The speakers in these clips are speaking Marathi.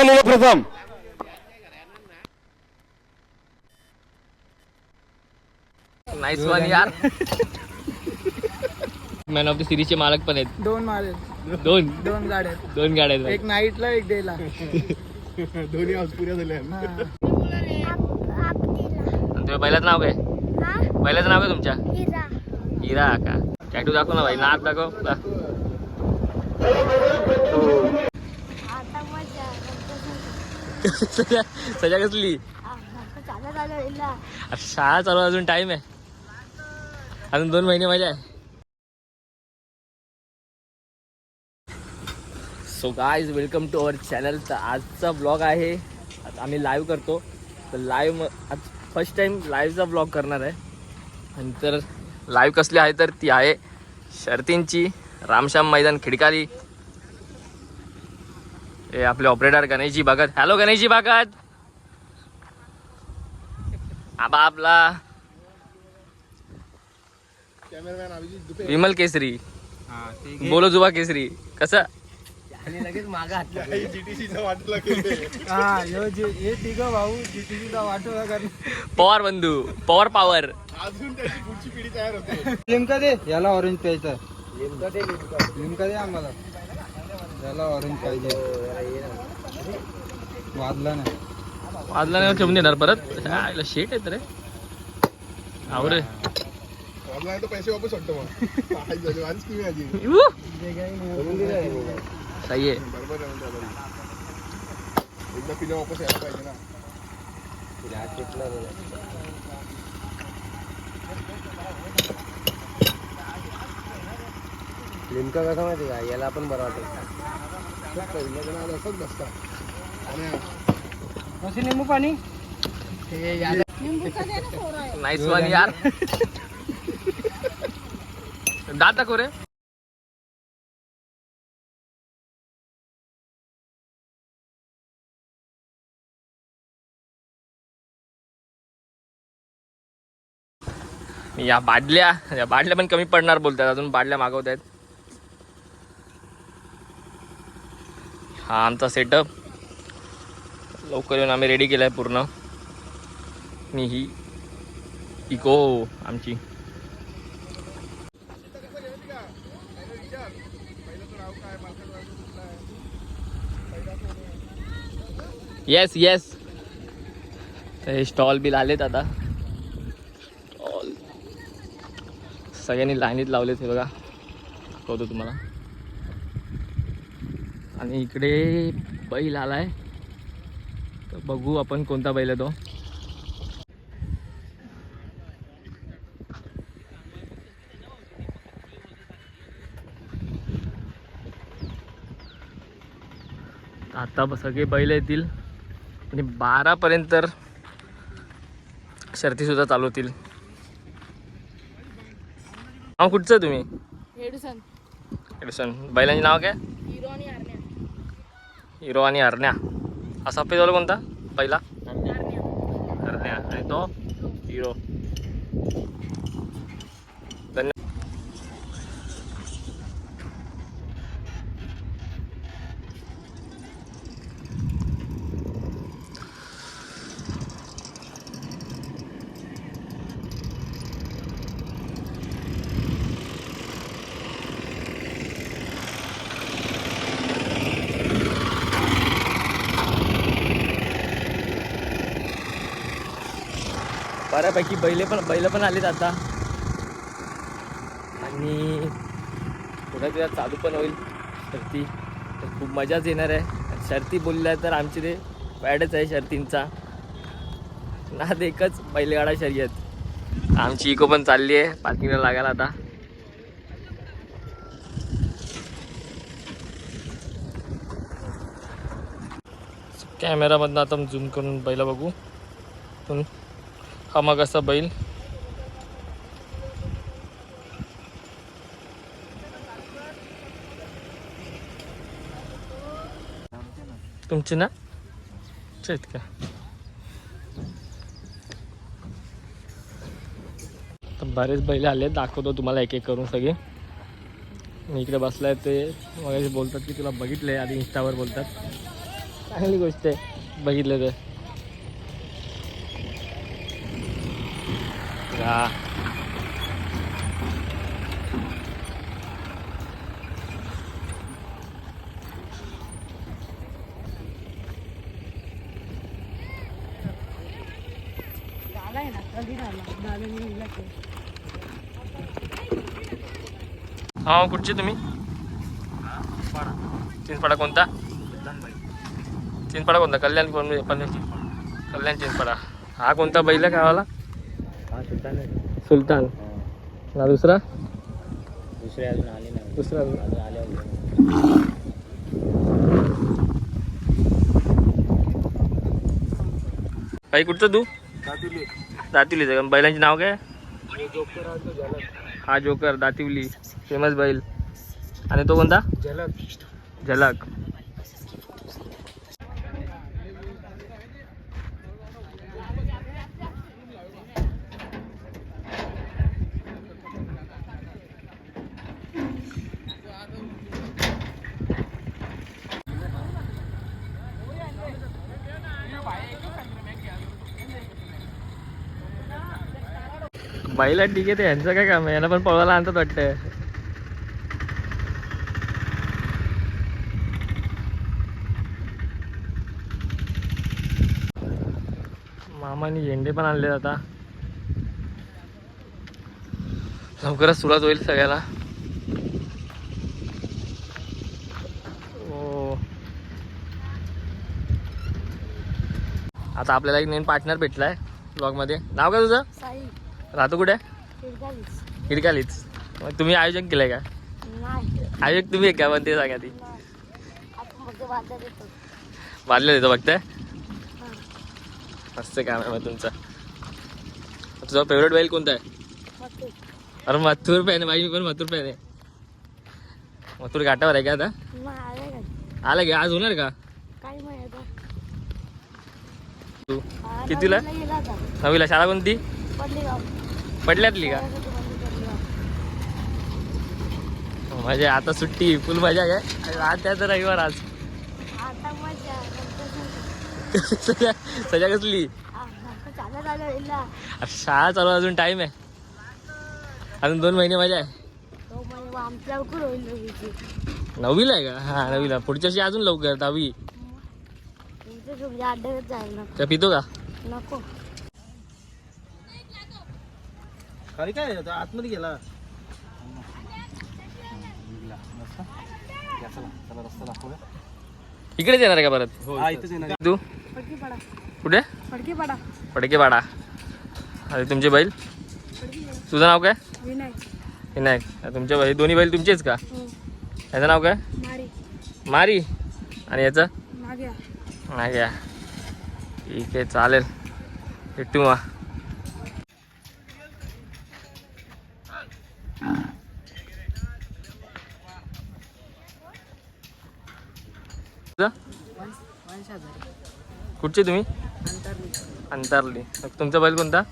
प्रथम नाईस वन यार. मॅन ऑफ द सिरीजचे मालक पण आहेत. दोन मारे दोन? दोन गाड्या दोन गाड्या आहेत. एक नाईटला एक डेला. दोन्ही हाऊस पुऱ्या झाल्या. आणि तुम्ही पहिल्याच नाव काय? पहिल्याच नाव काय तुमच्या? हिरा. का? टॅटू दाखव ना भाई. नाक दाखव. सजा सजा कसली शाळा चालू आहे, अजून टाइम आहे. अजून दोन महिने मजा आहे. So guys welcome to our channel तर आजचा ब्लॉग आहे. आता आम्ही लाईव्ह करतो. तर लाईव्ह आज फर्स्ट टाइम लाईव्हचा ब्लॉग करणार आहे. आणि तर लाईव्ह कसली आहे तर ती आहे शर्तींची रामश्याम मैदान खिडकाली. हे आपले ऑपरेटर गणेशजी भगत हॅलो गणेशजी भगत आबा आपला. विमल केसरी. बोलो जुबा केसरी. कसं? हा हे पवार बंधू पवार पॉवर अजून त्याची पुढची पिढी तयार होते. लिमका दे याला ऑरेंज प्यायचा लिमका दे लिमका दे आम्हाला. याला ऑरेंज पाहिजे. वाजला नाही. वाजला नाही ठेवून देणार परत. आयला शेट येत रे. आवरे वाजला नाही तर पैसे वापस वाटतो मग किती सही आहे. बरोबर. एकदा वापस यायला पाहिजे ना. लिमका कसा माहिती का? याला पण बरं जण असंच बसता आणि लिंबू पाणी? नाईस वन यार. दात दाखव रे. या बादल्या या बादल्या पण कमी पडणार बोलतात. अजून बादल्या मागवत आहेत हा आमचा सेटअप लवकर येऊन आम्ही रेडी केलाय पूर्ण. मी ही इको आमची. येस येस तर हे स्टॉल बिल आलेत आता. स्टॉल सगळ्यांनी लाईनीत लावलेत हे बघा. दाखवतो तुम्हाला. आणि इकडे बैल आलाय. तर बघू आपण कोणता बैल आहे तो आता सगळे बैल येतील. आणि बारापर्यंत तर शर्तीसुद्धा चालू होतील. हा कुठचं तुम्ही? Hudson Edison. बैलांचे नाव काय? हिरो आणि हरण्या. हा सफेदवाला कोणता? पहिला? हरण्या. आणि तो? हिरो. बऱ्यापैकी बैले पण बैल पण आलेत आता. आणि थोड्या वेळात चालू पण होईल शर्ती. तर खूप मजाच येणार आहे. शर्ती बोलल्या तर आमची ते पॅडच आहे शर्तींचा. नाद एकच बैलगाडा शर्यत. आमची इको पण चालली आहे. पार्किंगला लागायला आता. कॅमेरामधनं आता झूम करून बैला बघू. पण हा मग असा बैल. तुमची ना? आहेत का बरेच बैल आले दाखवतो तुम्हाला एक एक करून सगळे. मी इकडे बसलाय ते मग बोलतात की तुला बघितलंय आधी इंस्टावर बोलतात. चांगली गोष्ट आहे बघितलं तर. हा हा कुठचे तुम्ही? चिंचपाडा कोणता? चिंचपाडा कोणता? कल्याण कोण कल्याण चिंचपाडा. हा कोणता बैल गावाला? सुलतान. ना दुसरा? दुसरे अजून आले नाही. दुसरा अजून. आले काही कुठचं तू? दातिवलीचं का बैलांचे नाव काय? हा जोकर दातिवली फेमस बैल. आणि तो कोणता? झलक. झलक. बैला ठीक आहे ते यांचं काय काम आहे? यांना पण पळवायला आणतात वाटतंय मामानी झेंडे पण आणले आता. लवकरच सुरुवात होईल सगळ्याला. ओ. आता आपल्याला एक नवीन पार्टनर भेटलाय ब्लॉगमध्ये. नाव काय तुझं? साई. राहतो कुठे? हिरकालीच मग तुम्ही आयोजन केलंय का? आयोजक तुम्ही का? पण ते सांगा ती. वाजलं देतो फक्त मस्त काम आहे मग तुमचं. तुझा फेवरेट बैल कोणता आहे? अरे मथुर पॅन माझी पण मथुर पॅन आहे. मथुर घाटावर आहे का आता? आले का आज होणार का? तू. कितीला? नवीला शाळा कोणती? पडल्यातली का? गाव म्हणजे आता सुट्टी फुल मजा काय आज त्याचं रविवार आज. आता मजा सजा कसली? हा, शाळा चालू अजून टाइम आहे. अजून दोन महिने मजा आहे. नववीला आहे का? हा नववीला. पुढच्या वर्षी अजून लवकर दहावी. पितो का? नको. खाली काय आता आतमध्ये गेला. इकडेच येणार आहे का परत? हा तू? कुठे? फडकी पडा पडकेपाडा. अरे तुमचे बैल तुझं नाव काय? विनाय. विनायक. अरे तुमचे बैल दोन्ही बैल तुमचेच का? हो. याचं नाव काय? मारी. मारी. आणि याचं? घ्या ठीक आहे चालेल. भेटू मग. कुठचे तुम्ही? अंतरली. तुमचा बैल कोणता?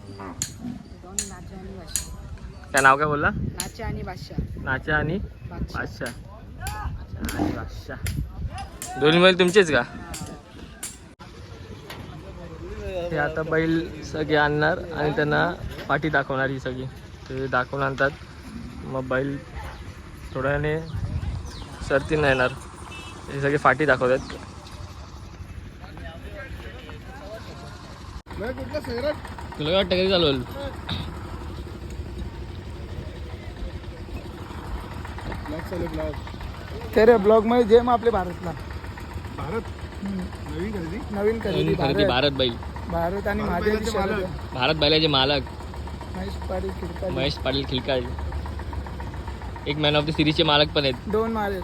काय नाव काय बोलला? नाचे आणि बादशाह नाचा आणि बादशाह बादशाह आणि बादशाह दोन्ही बैल तुमचेच का? हे आता बैल सगळे आणणार आणि त्यांना पाठी दाखवणार ही सगळी. ते दाखवून आणतात. मग बैल थोड्या वेळाने शर्तीनं येणार. हे सगळे फाटी दाखवतात नाही कुठला सैराट तुला काय वाटतं कधी चालवल ब्लॉग चालू ब्लॉग तेरे ब्लॉगमध्ये जेम आपले भारतला. भारत? नवीन खरेदी? नवीन खरेदी भारत. बैल. भारत आणि महादेवाची शरद. भारत बैलाचे मालक. महेश पाटील महेश पाटील खिलकाळे एक मॅन ऑफ द सिरीजचे मालक पण आहेत. दोन मारे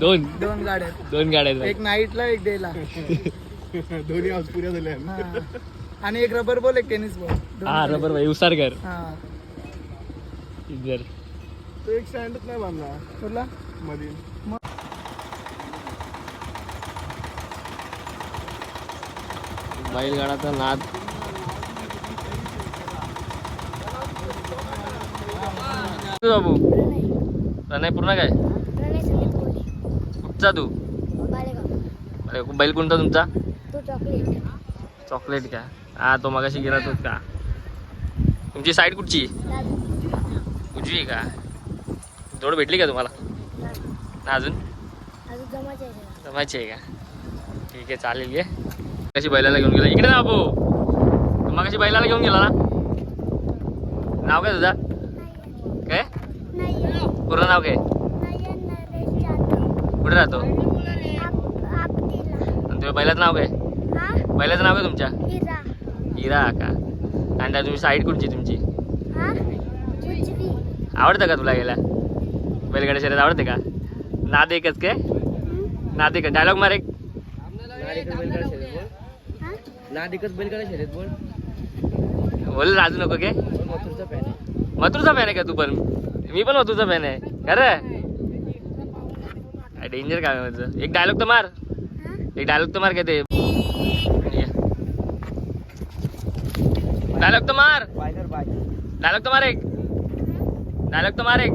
दोन? दोन गाड्या दोन गाड्या आहेत. एक नाईटला एक डेला दोन्ही आज पुऱ्या झाल्या. हा. आणि एक रबर बॉल एक टेनिस बॉल. हा. रबर भाई उसारकर हा. इधर तो एक स्टँडच नाही बांधला. मध्ये बैलगाडाचा नाद. बाबू प्रणय पूर्ण काय? कुठचा तू? बालेगाव. बैल कोणता तुमचा? तो चॉकलेट. चॉकलेट का? हा तो मगाशी गेला तोच का? तुमची साईड कुठची? उजवी आहे का? जोड भेटली का तुम्हाला? अजून? जमायचे आहे का? ठीक आहे चालेल घे. कशी बैलाला घेऊन गेला. इकडे ना बाबू मगाशी बैलाला घेऊन गेला ना? नाव काय तुझा? काय? पूर्ण नाव काय? कुठे राहतो? तुझ्या बैलाचं नाव काय? बैलाचं नाव काय तुमच्या? हिरा का? आणि त्या तुम्ही साईड कुठची तुमची? हा? आवडतं का तुला गेल्या बैलगाड्या शर्यत आवडते का? नाद एकच काय हं? नाद एकच. डायलॉग मार एक. हा? नाद एकच बैलगाडा शर्यत बोल. बोल राजू नको काय मथुरचा फॅन आहे. का तू पण? मी पण मथुरचा फॅन आहे. खरं? डेंजर काय माझं? एक डायलॉग तर मार. हा? एक डायलॉग तर मार काय ते? डायलॉग तर मार. डायलॉग तर मार एक. डायलॉग तर मार एक.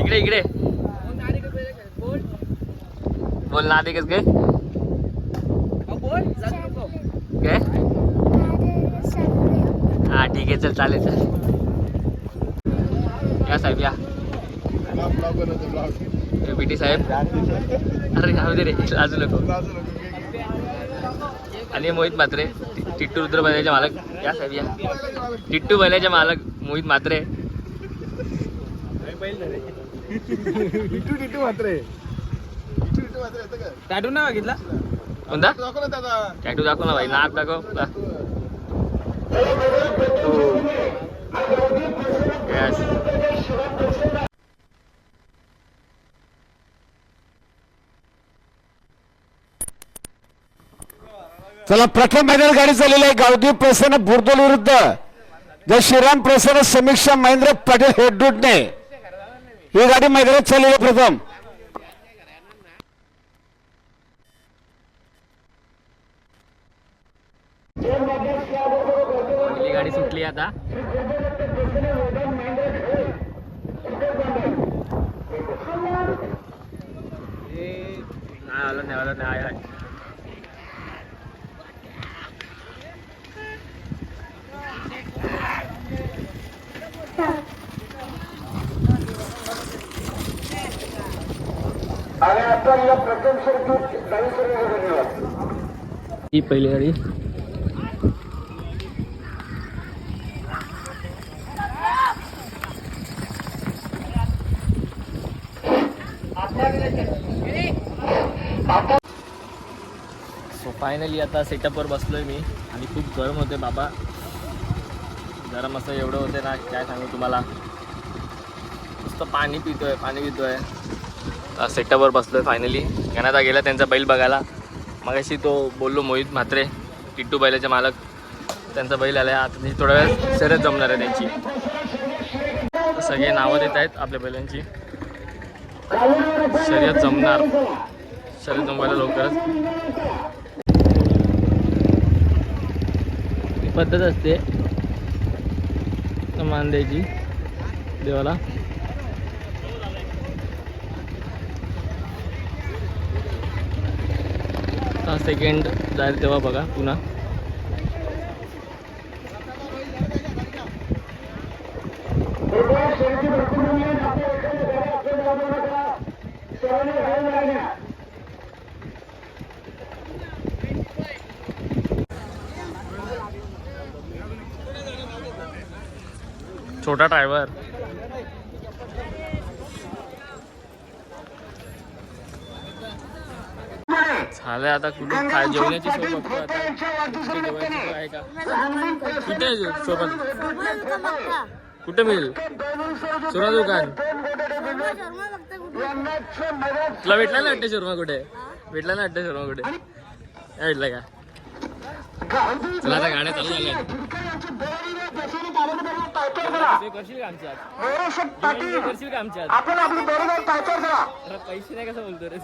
इकडे इकडे. बोल ना काय अरे सगळे हा ठीक आहे चल चालेल चल या साहेब या. ब्लॉग ब्लॉग बनवतो ब्लॉग पी टी साहेब. अरे राहू दे रे लाजू नको. आणि मोहित म्हात्रे. टि- टिट्टू रुद्र बैलाचे मालक. या साहेब या. टिट्टू बैलाचे मालक मोहित म्हात्रे. टिटू टिटू मात्र. टिटू मात्र नाही बघितला कोणता ना टॅटू दाखव ना भाई. नाक दाखव. चला प्रथम मैदान गाडी चाललेली आहे. गावदेव प्रसन्न बुरदोल विरुद्ध. जय श्रीराम प्रसन्न समीक्षा महेंद्र पाटील हेडूटने ही गाडी मैदानात चाललेली आहे प्रथम. पहिली गाडी सुटली आता. नाही आलं नाही आलं नाही आहे, आहे ही पहिली गाडी. सो फायनली आता सेटअपवर बसलोय मी. आणि खूप गरम होते बाबा. गरम असं एवढं होते ना काय सांगू तुम्हाला. नुसतं पाणी पितोय पाणी पितोय. सेटअपवर बसलोय फायनली गणाता गेला त्यांचा बैल बघायला. मगाशी तो बोललो मोहित म्हात्रे टिट्टू बैलाचे मालक. त्यांचा बैल आला आहे आता थोड्या वेळ शर्यत जमणार आहे त्यांची. सगळे नावं देत आहेत आपल्या बैलांची. शर्यत जमणार. शर्यत जमवायला लवकरच. पद्धत असते. मान द्यायची देवाला. आता सेकंड जाईल तेव्हा बघा पुन्हा. छोटा ड्रायव्हर झालं आता कुठे काय जेवणाची सोय बघतो आता? कुठे जेवायची सोय आहे का? कुठे आहे सोबत? कुठे मिळेल? सुरा दुकान. तुला भेटला ना अट्टे शर्मा कुठे? भेटला ना अट्टे शर्मा कुठे? नाही भेटला का? चला आता गाड्या चालू झाल्या. आमच्या आज? अरे पैसे नाही कसं बोलतो रे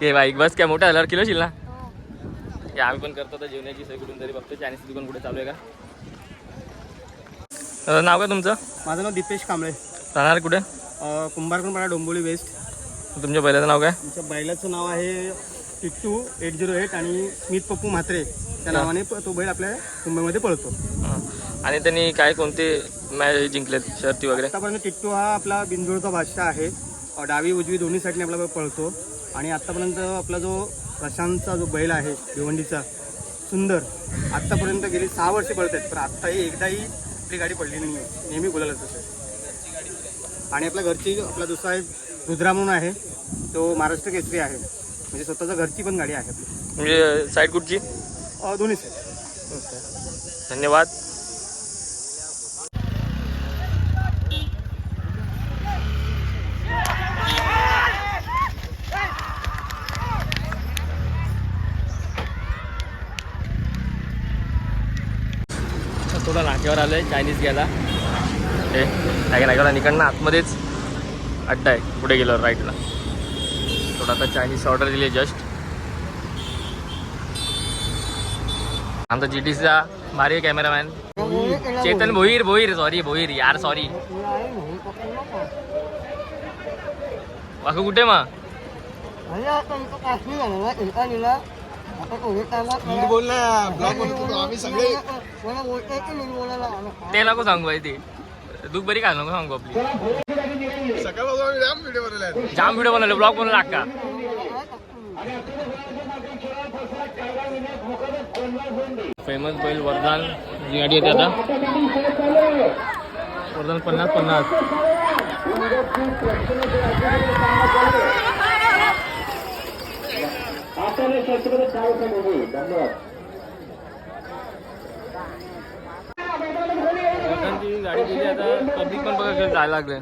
तू? बाईक बस काय मोठा झाल्यावर किलो ना हे. आम्ही पण करतो तर जेवणाची सोय कुठून तरी बघतो. चायनीज दुकान कुठे चालू आहे का? नाव काय तुमचं? माझं नाव दीपेश कांबळे. राहणार कुठे? कुंभारकडून मला डोंबोली वेस्ट. तुमच्या बैलाचं नाव काय? आमच्या बैलाचं नाव आहे टिट्टू एट झिरो एट आणि स्मित पप्पू म्हात्रे. त्या नावाने तो बैल आपल्या मुंबईमध्ये पळतो. आणि त्यांनी काय कोणते मॅच जिंकलेत शर्ती वगैरे? आतापर्यंत टिट्टू हा आपला बिंजोडचा बादशाह आहे. डावी उजवी दोन्ही साईडने आपला पळतो. आणि आतापर्यंत आपला जो प्रशांतचा जो बैल आहे भिवंडीचा सुंदर आत्तापर्यंत गेली सहा वर्षे पळत आहेत पण आत्ताही एकदाही आपली गाडी पडली नाही आहे नेहमी बोलायला तसं आणि आपल्या घरची आपला दुसरा एक रुद्रा म्हणून आहे तो महाराष्ट्र केसरी आहे. म्हणजे स्वतःच्या घरची पण गाडी आहे आपली. म्हणजे साईड कुठची? दोन्ही साईड धन्यवाद. याच्यावर नाक्यावर आलोय चायनीज घ्यायला. हे नाही नाक्यावर इकडनं आतमध्येच अड्डा आहे पुढे गेलो राईटला थोडं आता चायनीज ऑर्डर दिली जस्ट आमचा जी टीचा सीचा भारी कॅमेरामॅन चेतन भोईर भोईर सॉरी भोईर यार सॉरी बाकी कुठे मग? बोल ना ब्लॉग आम्ही सगळे. ते नको सांगू आहे ते. दुख बरी काय नको सांगू आपली. सकाळपासून आम्ही जाम व्हिडिओ बनवले जाम व्हिडिओ बनवले ब्लॉग बनवून लागा फेमस बैल वरदान जी गाडी येते आता. वरदान पन्नास पन्नास. वरदानची गाडी दिली आता पब्लिक पण बघा जायला लागले